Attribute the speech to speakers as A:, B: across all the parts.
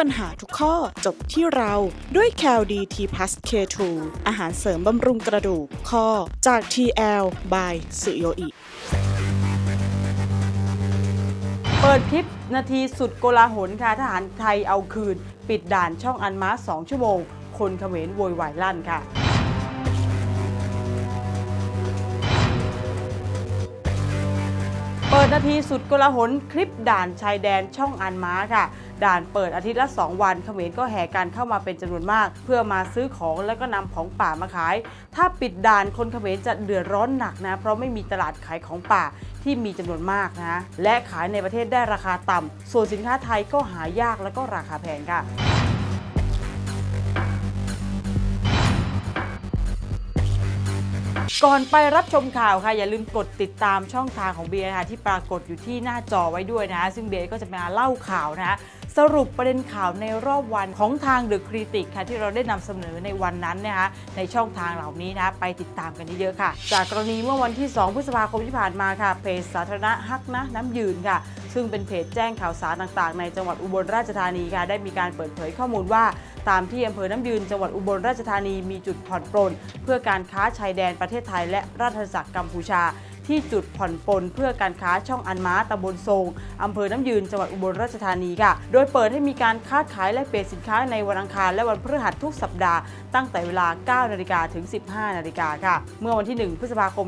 A: ปัญหาทุกข้อจบที่เราด้วย c a l d t p l u s K2 อาหารเสริมบำรุงกระดูกข้อจาก TL by สุโยอิ
B: เปิดคลิปนาทีสุดโกลาหลค่ะทหารไทยเอาคืน ปิดด่านช่องอันมา2ชั่วโมง คนเขมรโวยวายลั่นค่ะ นาทีสุดกลาหลคลิปด่านชายแดนช่องอันม้าค่ะ ด่านเปิดอาทิตย์ละ 2 วันเขมรก็แห่กันเข้ามาเป็นจำนวนมาก เพื่อมาซื้อของแล้วก็นำของป่ามาขาย ถ้าปิดด่านคนเขมรจะเดือดร้อนหนักนะ เพราะไม่มีตลาดขายของป่าที่มีจำนวนมากนะ และขายในประเทศได้ราคาต่ำส่วนสินค้าไทยก็หายากแล้วก็ราคาแพงค่ะ ก่อนไปรับชมข่าวค่ะ อย่าลืมกดติดตามช่องทางของเบียร์นะคะที่ปรากฏอยู่ที่หน้าจอไว้ด้วยนะ ซึ่งเบียร์ก็จะมาเล่าข่าวนะคะ สรุปประเด็นข่าวในรอบวันของทางเดอะคริติกค่ะที่เราได้นำเสนอในวันนั้นนะคะในช่องทางเหล่านี้นะไปติดตามกันเยอะๆค่ะ จากกรณีเมื่อวันที่ 2 พฤษภาคมที่ผ่านมาค่ะเพจสาธารณะฮักนะน้ำยืนค่ะ ซึ่งเป็นเพจแจ้งข่าวสารต่างๆ ในจังหวัดอุบลราชธานีค่ะได้มีการเปิดเผยข้อมูลว่าตามที่อำเภอน้ำยืนจังหวัดอุบลราชธานีมีจุดผ่อนปลนเพื่อการค้าชายแดนประเทศไทยและราชอาณาจักรกัมพูชา ที่จุดผ่อนปลนเพื่อการค้าช่องอันม้าตำบลทรงอำเภอน้ำยืนจังหวัดอุบลราชธานีค่ะ โดยเปิดให้มีการค้าขายและเปลี่ยนสินค้าในวันอังคารและวันพฤหัสทุกสัปดาห์ตั้งแต่เวลา 9 นาฬิกาถึง 15 นาฬิกาค่ะ เมื่อวันที่ 1 พฤษภาคม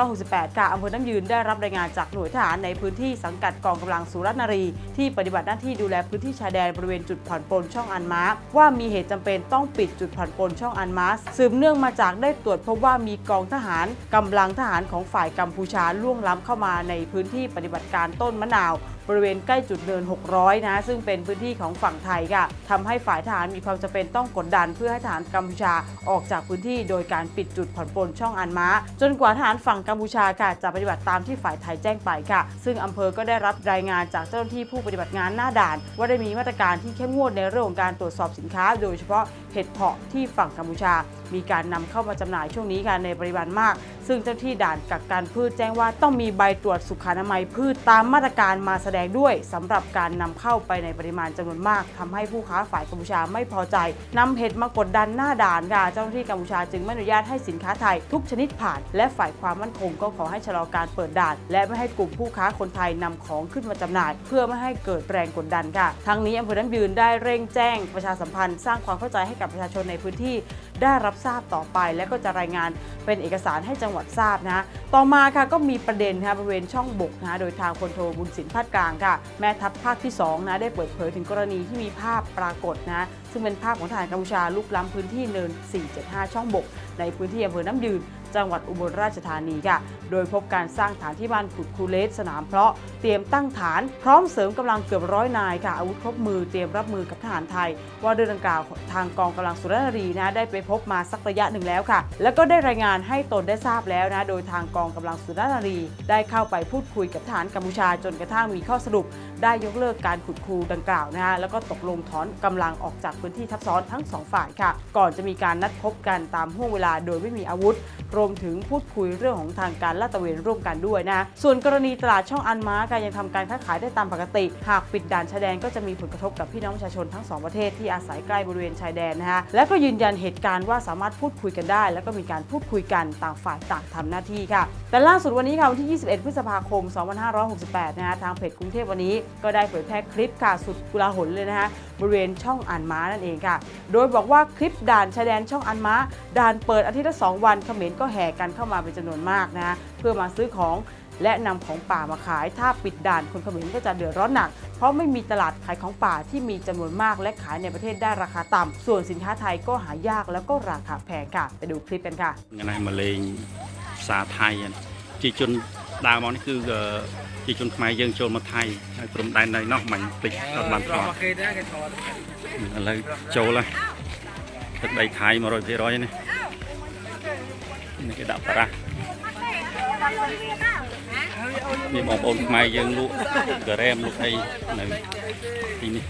B: 2568 ค่ะอำเภอน้ำยืนได้รับรายงานจากหน่วยทหารในพื้นที่สังกัดกองกำลังสุรนารี ที่ปฏิบัติหน้าที่ดูแลพื้นที่ชายแดนบริเวณจุดผ่อนปลนช่องอันม้าว่ามีเหตุจำเป็นต้องปิดจุดผ่อนปลนช่องอันม้าสืบเนื่องมาจากได้ตรวจพบว่ามีกองทหารกำลังทหารของฝ่ายกัมพูชาล่วงล้ำเข้ามาในพื้นที่ปฏิบัติการต้นมะนาว บริเวณใกล้จุดเดิน 600 นะ ซึ่งเป็นพื้นที่ของฝั่งไทยค่ะทำให้ฝ่ายทหารมีความจำเป็นต้องกดดัน เพื่อให้ทหารกัมพูชาออกจากพื้นที่ โดยการปิดจุดผ่อนปลนช่องอันม้า จนกว่าทหารฝั่งกัมพูชาค่ะจะปฏิบัติตามที่ฝ่ายไทยแจ้งไปค่ะ ซึ่งอำเภอก็ได้รับรายงานจากเจ้าหน้าที่ผู้ปฏิบัติงานหน้าด่าน ว่าได้มีมาตรการที่เข้มงวดในเรื่องของการตรวจสอบสินค้า โดยเฉพาะเห็ดเพาะที่ฝั่งกัมพูชา มีการนำเข้ามาจำหน่ายช่วงนี้ค่ะในปริมาณมาก ซึ่งเจ้าหน้าที่ด่านกักกันพืชแจ้งว่าต้องมีใบตรวจสุขอนามัยพืชตามมาตรการมาแสดงด้วยสำหรับการนำเข้าไปในปริมาณจำนวนมากทำให้ผู้ค้าฝ่ายกัมพูชาไม่พอใจนำเห็ดมากดดันหน้าด่านค่ะเจ้าหน้าที่กัมพูชาจึงไม่อนุญาตให้สินค้าไทยทุกชนิดผ่าน และฝ่ายความมั่นคงก็ขอให้ชะลอการเปิดด่าน และไม่ให้กลุ่มผู้ค้าคนไทยนำของขึ้นมาจำหน่าย เพื่อไม่ให้เกิดแรงกดดันค่ะทั้งนี้อำเภอน้ำยืนได้เร่งแจ้งประชาสัมพันธ์สร้างความเข้าใจให้กับประชาชนในพื้นที่ ได้รับทราบต่อไป และก็จะรายงานเป็นเอกสารให้จังหวัดทราบนะต่อมาค่ะก็มีประเด็นค่ะบริเวณช่องบกนะโดยทางพลโทบุญสินพาดกลางค่ะ แม่ทัพภาคที่2นะได้เปิดเผยถึงกรณีที่มีภาพปรากฏนะซึ่งเป็นภาพของทหารกัมพูชาลุกล้ำพื้นที่เนิน 475 ช่องบก ในพื้นที่อำเภอน้ำยืน จังหวัดอุบลราชธานีค่ะ โดยพบการสร้างฐานที่บ้านขุดคูเลสสนามเพาะเตรียมตั้งฐานพร้อมเสริมกำลังเกือบร้อยนายค่ะอาวุธครบมือเตรียมรับมือกับทหารไทย ว่าเรื่องดังกล่าวทางกองกำลังสุรนารีนะได้ไปพบมาสักระยะหนึ่งแล้วค่ะ แล้วก็ได้รายงานให้ตนได้ทราบแล้วนะโดยทางกองกำลังสุรนารี ได้เข้าไปพูดคุยกับทหารกัมพูชาจนกระทั่งมีข้อสรุป ได้ยกเลิกการขุดคูดังกล่าวนะฮะแล้วก็ตกลงถอนกำลังออกจากพื้นที่ทับซ้อนทั้งสองฝ่ายค่ะ ก่อนจะมีการนัดพบกันตามห่วงเวลาโดยไม่มีอาวุธรวมถึงพูดคุยเรื่องของทางการลาดตระเวนร่วมกันด้วยนะ ส่วนกรณีตลาดช่องอันม้าการยังทำการค้าขายได้ตามปกติ หากปิดด่านชายแดนก็จะมีผลกระทบกับพี่น้องประชาชนทั้งสองประเทศที่อาศัยใกล้บริเวณชายแดนนะฮะและก็ยืนยันเหตุการณ์ว่าสามารถพูดคุยกันได้ แล้วก็มีการพูดคุยกันต่างฝ่ายต่างทำหน้าที่ค่ะ แต่ล่าสุดวันนี้ค่ะวันที่ 21 พฤษภาคม 2568 นะฮะทางเพจกรุงเทพวันนี้ก็ได้เผยแพร่คลิปค่ะสุดกุลาหลเลยนะฮะ บริเวณช่องอันม้านั่นเองค่ะ โดยบอกว่าคลิปด่านชายแดนช่องอันม้า ด่านเปิดอาทิตย์ละ 2 วันเขมรก็แห่กันเข้ามาเป็นจำนวนมากนะเพื่อมาซื้อของและนำของป่ามาขาย ถ้าปิดด่านคนเขมรก็จะเดือดร้อนหนัก เพราะไม่มีตลาดขายของป่าที่มีจำนวนมากและขายในประเทศได้ราคาต่ำ ส่วนสินค้าไทยก็หายากแล้วก็ราคาแพงค่ะ ไปดูคลิปกันค่ะ
C: งานมาเลงสาไทยจีจนดาวมองนี่คือ ជាជនខ្មែរយើងចូលមកថៃហើយព្រំដែននៅនោះមិនតិចអត់បានឆ្លង
D: គេទេគេថត
C: ឥឡូវចូលហើយទឹកដីថៃ100%នេះនេះគេដាក់បារ៉ាស់នេះបងប្អូនខ្មែរយើងលក់ការ៉េមលក់អីនៅទីនេះ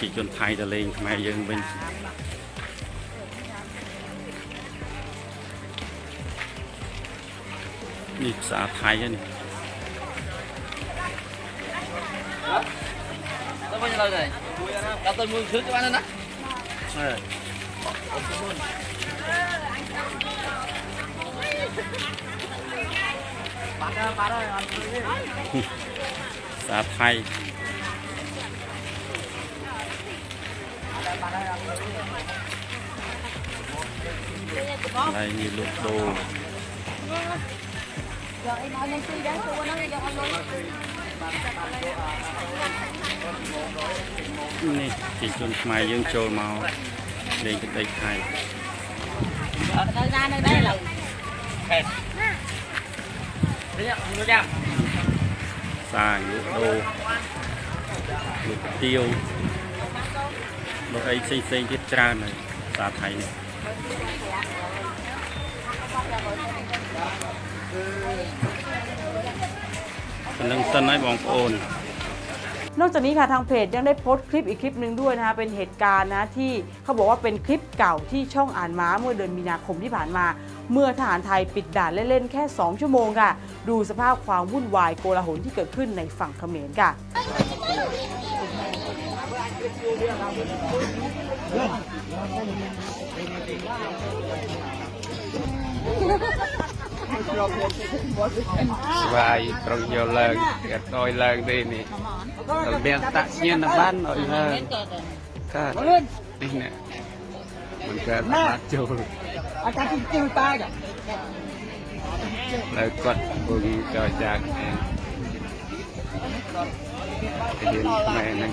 C: ប្រជាជនថៃទៅលេងខ្មែរយើងវិញនេះភាសាថៃហ្នឹងទៅវិញឡើ
D: យដែរកាត់ទៅមួយឈឺទៅបាន
C: ណាអើអ
D: ត់ទៅមុនបា
C: ត់ទៅបាត់ទៅអត់ទៅសាថៃ កន្លែងនេះល
E: ក់ដូរយកអីមកនឹងទី
C: ដែរគួរហ្នឹងយកអត់លុយនេះជាជនខ្មែរយើងចូលមកលេងទឹកដីខៃនៅណានៅ
E: ដែរឡើយខេ
D: តនេះខ្ញុំចាំ
C: សាយលក់ដូរលក់ទៀវលក់អីផ្សេងៗទៀតច្រើនហើយសាថៃនេះ กำลังสนให้บองโอ
B: นนอกจากนี้ค่ะทางเพจยังได้โพสต์คลิปอีกคลิปหนึ่งด้วยนะคะเป็นเหตุการณ์นะที่เขาบอกว่าเป็นคลิปเก่าที่ช่องอ่านม้าเมื่อเดือนมีนาคมที่ผ่านมา เมื่อทหารไทยปิดด่านเล่นๆแค่ 2 ชั่วโมงค่ะ ดูสภาพความวุ่นวายโกลาหลที่เกิดขึ้นในฝั่งเขมรค่ะเស្វា
F: យត្រង់យកឡើងអត់ឲ្យឡើងទេនេះរបៀបតាក់ញៀនបានឲ្យឡើងកើតនេះនេះមិនកើតបាត់ចូលអាកាជិះតាចាលើគាត់ពុំចោចាក់ឯងទៅរៀនខ្មែរហ្នឹង